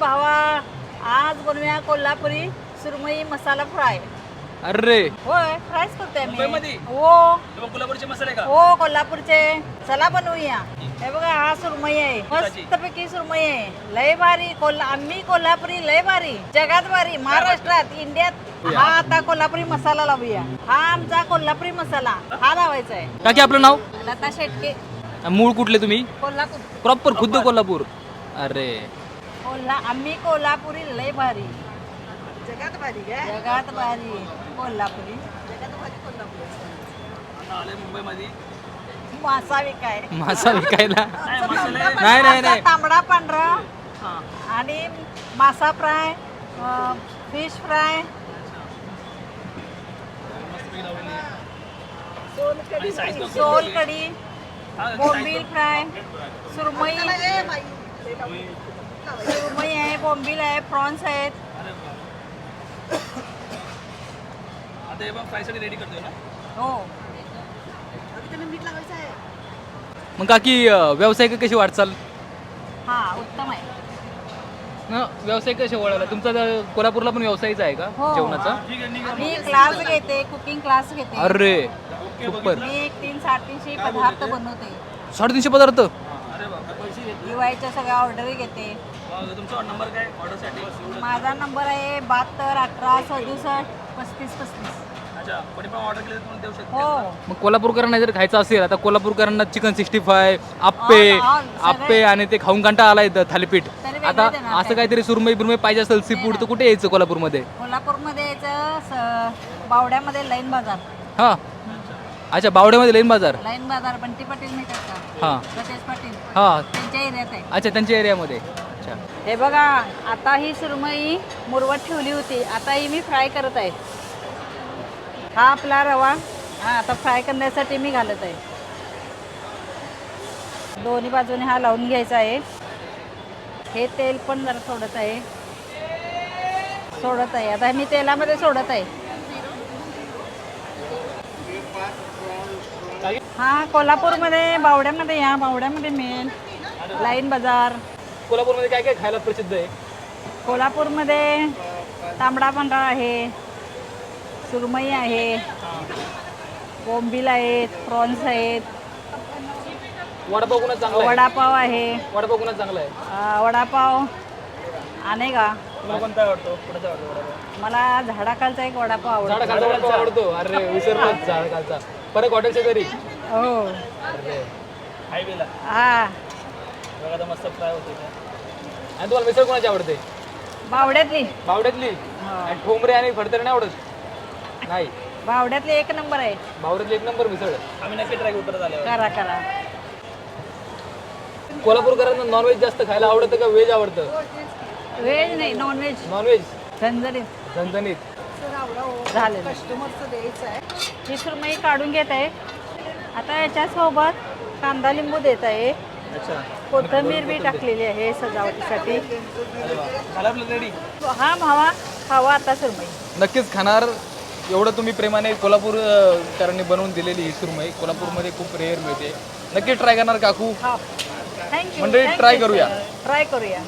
भावा आज बनवूया कोल्हापुरी सुरमई मसाला फ्राय. अरे! होय फ्रायच करतोय आम्ही? हो. कोल्हापूरचे मसाले का? हो कोल्हापूरचे. चला बनवूया. हे बघा हा सुरमई आहे. मस्तपैकी सुरमई आहे. लय भारी कोल्हा आम्ही कोल्हापुरी लय भारी. जगात भारी. महाराष्ट्रात इंडियात. हा आता कोल्हापुरी मसाला लावूया. हा आमचा कोल्हापुरी मसाला. हा लावायचा आहे. काकी आपलं नाव? लता शेटके. मूळ कुठले तुम्ही? कोल्हापूर. प्रॉपर खुद्द कोल्हापूर. अरे! कोल्हा आम्ही कोल्हापुरी लय भारी. जगात भारी जगात भारी. कोल्हापुरी. आता आले मुंबईमध्ये. मासा विकाय मासा विकायला नाही नाही नाही. तांबडा पांढरा. हा. आणि मासा फ्राय फिश फ्राय. आणि size पण खूप सोल मोठी कढी हा, बोंबील फ्राय सुरमई. सुरमई आहे बोंबील आहे प्रॉन्स आहेत अरे वा. आता हे पण फ्रायसाठी रेडी करतोय ना? हो। मग काकी अं, व्यवसाय कशी वाटचाल? हा उत्तम आहे. न, व्यवसाय कसे वळाला तुमचा कोल्हापूरला पण व्यवसायच आहे का हो. जेवणाचा? ठीक आहे निघा. मी क्लास घेते कुकिंग क्लास घेते. अरे ओके सुपर मी एक तीन साडेतीनशे पदार्थ बनवते. साडेतीनशे पदार्थ? अरे बाबा दिवाळीच्या सगळ्या ऑर्डरी घेते. तुमचा नंबर काय? ऑर्डरसाठी माझा नंबर आहे बहात्तर अठरा सदुसष्ट पस्तीस पस्तीस. अच्छा कोणी पण ऑर्डर केलं तर तुम्हाला देऊ शकतो? हो. मग कोल्हापूरकरांना जर खायचं असेल आता कोल्हापूरकरांना चिकन सिक्स्टी फाय आप्पे All, all, सगळे. आप्पे आणि ते खाऊन कंटा आलाय इथं थालीपीठ. तरी वेगळं आता देणार असं काहीतरी सुरमई बिरमई पाहिजे असेल सी फूड तर कुठे यायचं कोल्हापूरमध्ये? कोल्हापूरमध्ये यायचं स- बावड्यामध्ये लाईन बाजार. हा. अच्छा बावड्यामध्ये लेन बाजार? लाईन बाजार बंटी पाटील का हा. सतेज पाटील. हा. त्यांच्या एरियात आहे. अच्छा त्यांच्या एरियामध्ये. हे बघा आता ही सुरमई मुरवत ठेवली होती. आता ही मी फ्राय करत आहे. हा आपला रवा. हा आता फ्राय करण्यासाठी मी घालत आहे. दोन्ही बाजूने हा लावून घ्यायचा आहे. हे तेल पण जरा सोडत आहे. सोडत आहे. आता मी तेलामध्ये सोडत आहे. हा कोल्हापूरमध्ये बावड्यामध्ये या. बावड्यामध्ये मिळेल लाईन बाजार. कोल्हापूरमध्ये काय काय खायला प्रसिद्ध आहे? कोल्हापूरमध्ये तांबडा पांढरा आहे सुरमई आहे बोंबील आहेत प्रॉन्स आहेत. वडापाव कुणा चांगला आहे? वडापाव आहे. वडापाव कुणा चांगला आहे? अं, वडापाव. आणि का? तुम्हाला कोणता आवडतो? कुठचा आवडतो वडापाव? मला झाडाखालचा एक वडापाव झाडा आवडतो. खालचा वडापाव आवडतो? अरे विसरलोच झाडा खालचा परत हॉटेलच्या घरी? हो. अरे. हायवेला हा. बघा आता मस्त फ्राय होते आणि तुम्हाला मिसळ कोणाची आवडते? बावड्यातली. बावड्यातली? हो. आणि ठोंबरे आणि फडतरे नाही आवडत? नाही. बावड्यातली एक नंबर आहे. बावड्यातली एक नंबर मिसळ. आम्ही नक्की ट्राय उतरत आल्यावर. करा करा. कोल्हापूरकरांना नॉनव्हेज जास्त खायला आवडतं का व्हेज आवडतं? व्हेज नाही नॉनव्हेज नॉनव्हेज झणझणीत. झणझणीत. झालं. कस्टमरचं द्यायचं आहे. ही सुरमई काढून घेत आहे. आता याच्यासोबत कांदा लिंबू देत आहे. कोथिंबीर बी टाकलेली आहे सजावटीसाठी. हा भावा खावा आता सुरमई. नक्कीच खाणार. एवढं तुम्ही प्रेमाने कोल्हापूरकरांनी बनवून दिलेली ही सुरमई. कोल्हापूरमध्ये खूप रेअर मिळते. नक्की ट्राय करणार काकू. हा. थँक्यू मंडळी, try करूया. ट्राय करूया.